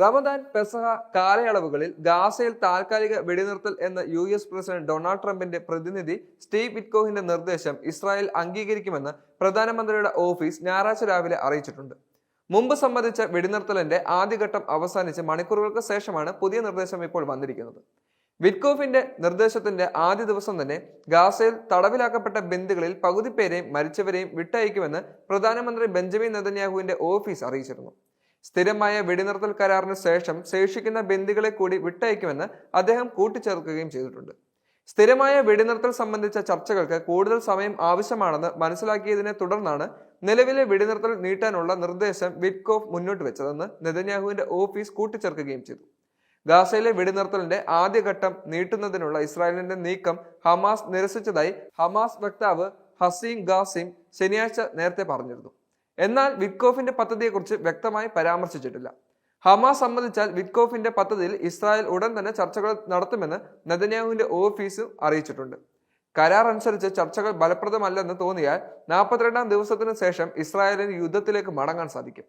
റമദാൻ പെസഹ കാലയളവുകളിൽ ഗാസയിൽ താൽക്കാലിക വെടിനിർത്തൽ എന്ന യു എസ് പ്രസിഡന്റ് ഡൊണാൾഡ് ട്രംപിന്റെ പ്രതിനിധി സ്റ്റീവ് ഇറ്റ്കോഹിന്റെ നിർദ്ദേശം ഇസ്രായേൽ അംഗീകരിക്കുമെന്ന് പ്രധാനമന്ത്രിയുടെ ഓഫീസ് ഞായറാഴ്ച രാവിലെ അറിയിച്ചിട്ടുണ്ട്. മുമ്പ് സംബന്ധിച്ച വെടിനിർത്തലിന്റെ ആദ്യഘട്ടം അവസാനിച്ച് മണിക്കൂറുകൾക്ക് ശേഷമാണ് പുതിയ നിർദ്ദേശം ഇപ്പോൾ വന്നിരിക്കുന്നത്. വിറ്റ്കോഫിന്റെ നിർദ്ദേശത്തിന്റെ ആദ്യ ദിവസം തന്നെ ഗാസയിൽ തടവിലാക്കപ്പെട്ട ബന്ദികളിൽ പകുതി പേരെയും മരിച്ചവരെയും വിട്ടയക്കുമെന്ന് പ്രധാനമന്ത്രി ബെഞ്ചമിൻ നെതന്യാഹുവിന്റെ ഓഫീസ് അറിയിച്ചിരുന്നു. സ്ഥിരമായ വെടിനിർത്തൽ കരാറിന് ശേഷം ശേഷിക്കുന്ന ബന്ദികളെ കൂടി വിട്ടയക്കുമെന്ന് അദ്ദേഹം കൂട്ടിച്ചേർക്കുകയും ചെയ്തിട്ടുണ്ട്. സ്ഥിരമായ വെടിനിർത്തൽ സംബന്ധിച്ച ചർച്ചകൾക്ക് കൂടുതൽ സമയം ആവശ്യമാണെന്ന് മനസ്സിലാക്കിയതിനെ തുടർന്നാണ് നിലവിലെ വെടിനിർത്തൽ നീട്ടാനുള്ള നിർദ്ദേശം വിറ്റ്കോഫ് മുന്നോട്ട് വെച്ചതെന്ന് നെതന്യാഹുവിന്റെ ഓഫീസ് കൂട്ടിച്ചേർക്കുകയും ചെയ്തു. ഗാസയിലെ വെടിനിർത്തലിന്റെ ആദ്യഘട്ടം നീട്ടുന്നതിനുള്ള ഇസ്രായേലിന്റെ നീക്കം ഹമാസ് നിരസിച്ചതായി ഹമാസ് വക്താവ് ഹസീം ഗാസിം ശനിയാഴ്ച നേരത്തെ പറഞ്ഞിരുന്നു. എന്നാൽ വിറ്റ്കോഫിന്റെ പദ്ധതിയെക്കുറിച്ച് വ്യക്തമായി പരാമർശിച്ചിട്ടില്ല. ഹമാസ് സംബന്ധിച്ചാൽ വിറ്റ്കോഫിന്റെ പദ്ധതിയിൽ ഇസ്രായേൽ ഉടൻ തന്നെ ചർച്ചകൾ നടത്തുമെന്ന് നെതന്യാഹുവിന്റെ ഓഫീസും അറിയിച്ചിട്ടുണ്ട്. കരാർ അനുസരിച്ച് ചർച്ചകൾ ഫലപ്രദമല്ലെന്ന് തോന്നിയാൽ നാൽപ്പത്തിരണ്ടാം ദിവസത്തിനു ശേഷം ഇസ്രായേലിന് യുദ്ധത്തിലേക്ക് മടങ്ങാൻ സാധിക്കും.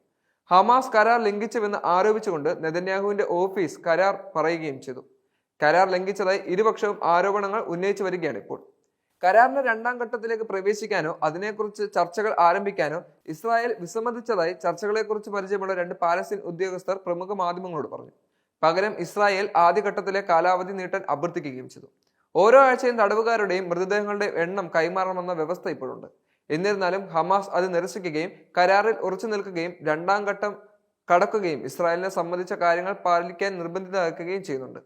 ഹമാസ് കരാർ ലംഘിച്ചുവെന്ന് ആരോപിച്ചുകൊണ്ട് നെതന്യാഹുവിന്റെ ഓഫീസ് കരാർ പറയുകയും ചെയ്തു. കരാർ ലംഘിച്ചതായി ഇരുപക്ഷവും ആരോപണങ്ങൾ ഉന്നയിച്ചു വരികയാണ് ഇപ്പോൾ. കരാറിന്റെ രണ്ടാം ഘട്ടത്തിലേക്ക് പ്രവേശിക്കാനോ അതിനെക്കുറിച്ച് ചർച്ചകൾ ആരംഭിക്കാനോ ഇസ്രായേൽ വിസമ്മതിച്ചതായി ചർച്ചകളെക്കുറിച്ച് പരിചയമുള്ള രണ്ട് പാലസ്തീൻ ഉദ്യോഗസ്ഥർ പ്രമുഖ മാധ്യമങ്ങളോട് പറഞ്ഞു. പകരം ഇസ്രായേൽ ആദ്യഘട്ടത്തിലെ കാലാവധി നീട്ടാൻ അഭ്യർത്ഥിക്കുകയും ചെയ്തു. ഓരോ ആഴ്ചയും തടവുകാരുടെയും മൃതദേഹങ്ങളുടെ എണ്ണം കൈമാറണമെന്ന വ്യവസ്ഥ ഇപ്പോഴുണ്ട്. എന്നിരുന്നാലും ഹമാസ് അത് നിരസിക്കുകയും കരാറിൽ ഉറച്ചു നിൽക്കുകയും രണ്ടാം ഘട്ടം കടക്കുകയും ഇസ്രായേലിനെ സംബന്ധിച്ച കാര്യങ്ങൾ പാലിക്കാൻ നിർബന്ധിതരാക്കുകയും ചെയ്യുന്നുണ്ട്.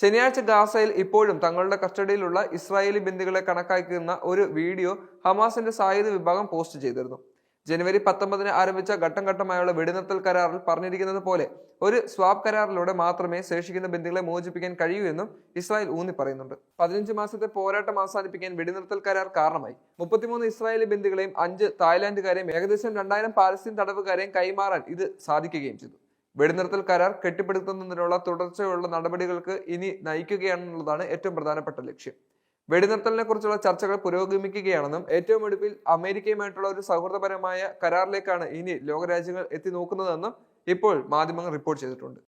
ശനിയാഴ്ച ഗാസയിൽ ഇപ്പോഴും തങ്ങളുടെ കസ്റ്റഡിയിലുള്ള ഇസ്രായേലി ബന്ദികളെ കണക്കാക്കുന്ന ഒരു വീഡിയോ ഹമാസിന്റെ സായുധ വിഭാഗം പോസ്റ്റ് ചെയ്തിരുന്നു. ജനുവരി പത്തൊമ്പതിന് ആരംഭിച്ച ഘട്ടം ഘട്ടമായുള്ള വെടിനിർത്തൽ കരാറിൽ പറഞ്ഞിരിക്കുന്നത് പോലെ ഒരു സ്വാബ് കരാറിലൂടെ മാത്രമേ ശേഷിക്കുന്ന ബന്ദികളെ മോചിപ്പിക്കാൻ കഴിയൂ എന്നും ഇസ്രായേൽ ഊന്നി പറയുന്നുണ്ട്. പതിനഞ്ച് മാസത്തെ പോരാട്ടം അവസാനിപ്പിക്കാൻ വെടിനിർത്തൽ കരാർ കാരണമായി. മുപ്പത്തിമൂന്ന് ഇസ്രായേലി ബന്ദികളെയും അഞ്ച് തായ്ലാന്റുകാരെയും ഏകദേശം രണ്ടായിരം പാലസ്തീൻ തടവുകാരെയും കൈമാറാൻ ഇത് സാധിക്കുകയും ചെയ്തു. വെടിനിർത്തൽ കരാർ കെട്ടിപ്പടുക്കുന്നതിനുള്ള തുടർച്ചയുള്ള നടപടികൾക്ക് ഇനി നയിക്കുകയാണെന്നുള്ളതാണ് ഏറ്റവും പ്രധാനപ്പെട്ട ലക്ഷ്യം. വെടിനിർത്തലിനെ കുറിച്ചുള്ള ചർച്ചകൾ പുരോഗമിക്കുകയാണെന്നും ഏറ്റവും ഒടുവിൽ അമേരിക്കയുമായിട്ടുള്ള ഒരു സൗഹൃദപരമായ കരാറിലേക്കാണ് ഇനി ലോകരാജ്യങ്ങൾ എത്തി നോക്കുന്നതെന്നും ഇപ്പോൾ മാധ്യമങ്ങൾ റിപ്പോർട്ട് ചെയ്തിട്ടുണ്ട്.